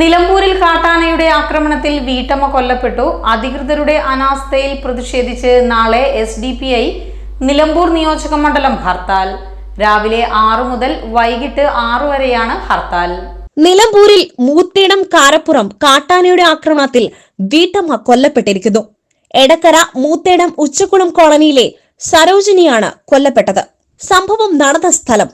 നിലമ്പൂരിൽ കാട്ടാനയുടെ ആക്രമണത്തിൽ വീട്ടമ്മ കൊല്ലപ്പെട്ടു. അധികൃതരുടെ അനാസ്ഥയിൽ പ്രതിഷേധിച്ച് നാളെ S D P I Nilambur നിയോജക മണ്ഡലം ഹർത്താൽ. രാവിലെ ആറു മുതൽ വൈകിട്ട് ആറു വരെയാണ് ഹർത്താൽ. നിലമ്പൂരിൽ മൂത്തേടം കാരപ്പുറം കാട്ടാനയുടെ ആക്രമണത്തിൽ വീട്ടമ്മ കൊല്ലപ്പെട്ടിരിക്കുന്നു. എടക്കര മൂത്തേടം ഉച്ചക്കുളം കോളനിയിലെ സരോജിനിയാണ് കൊല്ലപ്പെട്ടത്. സംഭവം നടന്ന സ്ഥലം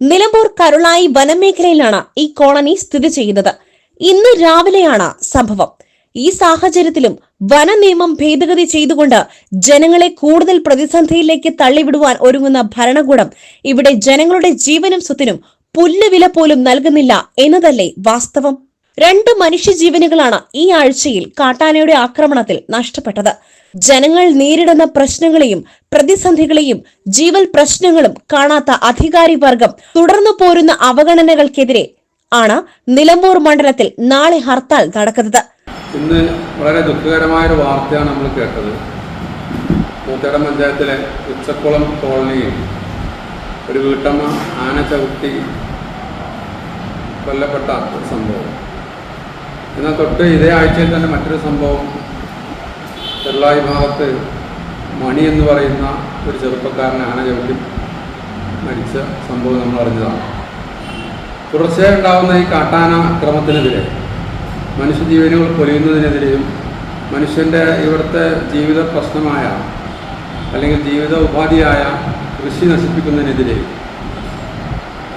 നിലമ്പൂർ കരുളായി വനമേഖലയിലാണ് ഈ കോളനി സ്ഥിതി ചെയ്യുന്നത്. ഇന്ന് രാവിലെയാണ് സംഭവം. ഈ സാഹചര്യത്തിലും വന നിയമം ഭേദഗതി ചെയ്തുകൊണ്ട് ജനങ്ങളെ കൂടുതൽ പ്രതിസന്ധിയിലേക്ക് തള്ളിവിടുവാൻ ഒരുങ്ങുന്ന ഭരണകൂടം ഇവിടെ ജനങ്ങളുടെ ജീവനും സ്വത്തിനും പുല്ലുവില പോലും നൽകുന്നില്ല എന്നതല്ലേ വാസ്തവം? രണ്ട് മനുഷ്യജീവനുകളാണ് ഈ ആഴ്ചയിൽ കാട്ടാനയുടെ ആക്രമണത്തിൽ നഷ്ടപ്പെട്ടത്. ജനങ്ങൾ നേരിടുന്ന പ്രശ്നങ്ങളെയും പ്രതിസന്ധികളെയും ജീവൽ പ്രശ്നങ്ങളും കാണാത്ത അധികാരി വർഗം തുടർന്നു പോരുന്ന അവഗണനകൾക്കെതിരെ ആണ് നിലമ്പൂർ മണ്ഡലത്തിൽ നാളെ ഹർത്താൽ നടക്കുന്നത്. ഇന്ന് വളരെ ദുഃഖകരമായ ഒരു വാർത്തയാണ് നമ്മൾ കേട്ടത്. കൂത്തേടം പഞ്ചായത്തിലെ ഉച്ചക്കുളം കോളനിയിൽ ഒരു വീട്ടമ്മ ആന ചവിട്ടി കൊല്ലപ്പെട്ട ഒരു സംഭവം. എന്നാൽ തൊട്ട് ഇതേ ആഴ്ചയിൽ തന്നെ മറ്റൊരു സംഭവം ചെറുളായി ഭാഗത്ത് മണി എന്ന് പറയുന്ന ഒരു ചെറുപ്പക്കാരനെ ആന ചവിട്ടി മരിച്ച സംഭവം നമ്മൾ അറിഞ്ഞതാണ്. തുടർച്ചയായി ഉണ്ടാകുന്ന ഈ കാട്ടാന അക്രമത്തിനെതിരെ മനുഷ്യജീവനുകൾ പൊലിയുന്നതിനെതിരെയും മനുഷ്യന്റെ ഇവിടുത്തെ ജീവിത പ്രശ്നമായ അല്ലെങ്കിൽ ജീവിത ഉപാധിയായ കൃഷി നശിപ്പിക്കുന്നതിനെതിരെ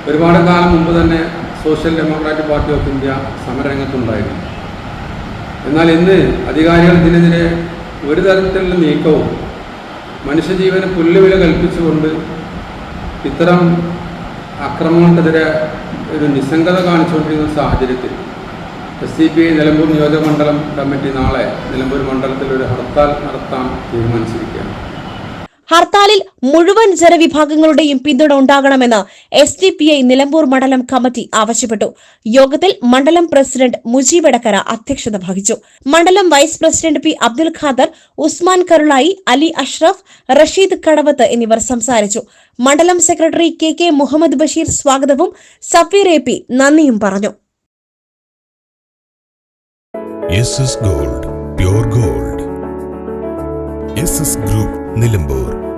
ഒരുപാട് കാലം മുമ്പ് തന്നെ social democratic party of India സമരരംഗത്തുണ്ടായിരുന്നു. എന്നാൽ ഇന്ന് അധികാരികൾ ഇതിനെതിരെ ഒരു തരത്തിലുള്ള നീക്കവും മനുഷ്യജീവന് പുല്ലുവില കൽപ്പിച്ചുകൊണ്ട് ഇത്തരം അക്രമങ്ങൾക്കെതിരെ ഒരു നിസ്സംഗത കാണിച്ചുകൊണ്ടിരിക്കുന്ന സാഹചര്യത്തിൽ S C P I Nilambur നിയോജക മണ്ഡലം കമ്മിറ്റി നാളെ നിലമ്പൂർ മണ്ഡലത്തിൽ ഒരു ഹർത്താൽ നടത്താൻ തീരുമാനിച്ചിരിക്കുകയാണ്. ഹർത്താലിൽ മുഴുവൻ ജനവിഭാഗങ്ങളുടെയും പിന്തുണ ഉണ്ടാകണമെന്ന് S D P I Nilambur മണ്ഡലം കമ്മിറ്റി ആവശ്യപ്പെട്ടു. യോഗത്തിൽ മണ്ഡലം പ്രസിഡന്റ് മുജീബ് എടക്കര അധ്യക്ഷത വഹിച്ചു. മണ്ഡലം vice president P Abdul Khader Usman Karulayi Ali Ashraf Rasheed Kadavath എന്നിവർ സംസാരിച്ചു. മണ്ഡലം secretary K K Muhammad Basheer സ്വാഗതവും സഫീർ എ പി നന്ദിയും പറഞ്ഞു. Gold gold group Nilambur.